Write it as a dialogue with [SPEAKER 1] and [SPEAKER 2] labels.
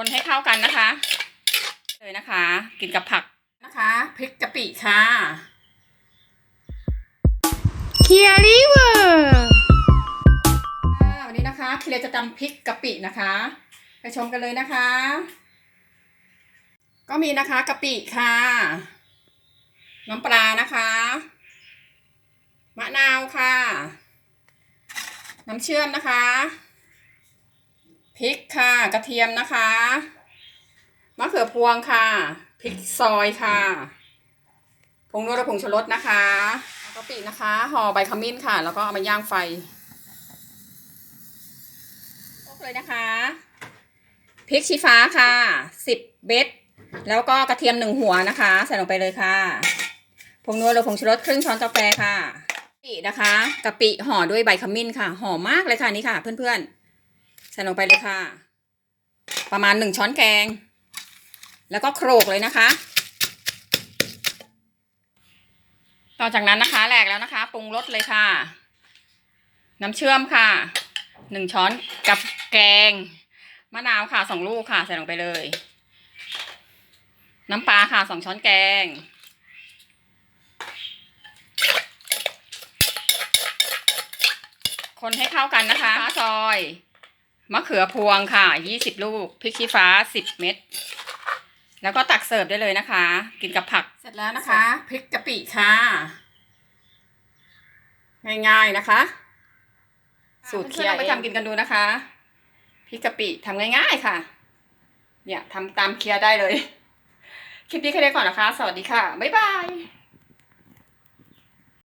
[SPEAKER 1] คนให้เข้ากันนะคะ เลยนะคะ กินกับผักนะคะพริกกะปิค่ะ
[SPEAKER 2] เคียริเวอร์
[SPEAKER 1] ค่ะวันนี้นะคะคิเลจะตำพริกกะปินะคะ ไปชมกันเลยนะคะ ก็มีนะคะกะปิค่ะ น้ำปลานะคะ มะนาวค่ะ น้ำเชื่อมนะคะพริกค่ะ กระเทียมนะคะมะเขือพวงค่ะพริกซอยค่ะผงนัวและผงชูรสนะคะกะปินะคะห่อใบขมิ้นค่ะ แล้วก็เอามาย่างไฟครบเลยนะคะพริกชี้ฟ้าค่ะสิบเบ็ดแล้วก็กระเทียมหนึ่งหัวนะคะ ใส่ลงไปเลยค่ะผงนัวหรือผงชูรสครึ่งช้อนกาแฟค่ะกะปินะคะกะปิห่อด้วยใบขมิ้นค่ะหอมมากเลยค่ะนี่ค่ะ เพื่อนๆใส่ลงไปเลยค่ะ ประมาณหนึ่งช้อนแกง แล้วก็โขลกเลยนะคะ ต่อจากนั้นนะคะแหลกแล้วนะคะปรุงรสเลยค่ะ น้ำเชื่อมค่ะหนึ่งช้อนกับแกง มะนาวค่ะสองลูกค่ะใส่ลงไปเลย น้ำปลาค่ะสองช้อนแกงคนให้เข้ากันนะคะซอย มะเขือพวงค่ะ ยี่สิบลูก พริกชี้ฟ้าสิบเม็ด แล้วก็ตักเสิร์ฟได้เลยนะคะ กินกับผัก เสร็จแล้วนะคะ พริกกะปิค่ะ ง่ายๆนะคะ สูตรเคียร์ไปทำกินกันดูนะคะ พริกกะปิทำง่ายๆค่ะ เนี่ยทำตามเคียร์ได้เลย คลิปนี้แค่นี้ก่อนนะคะ สวัสดีค่ะ บ๊ายบาย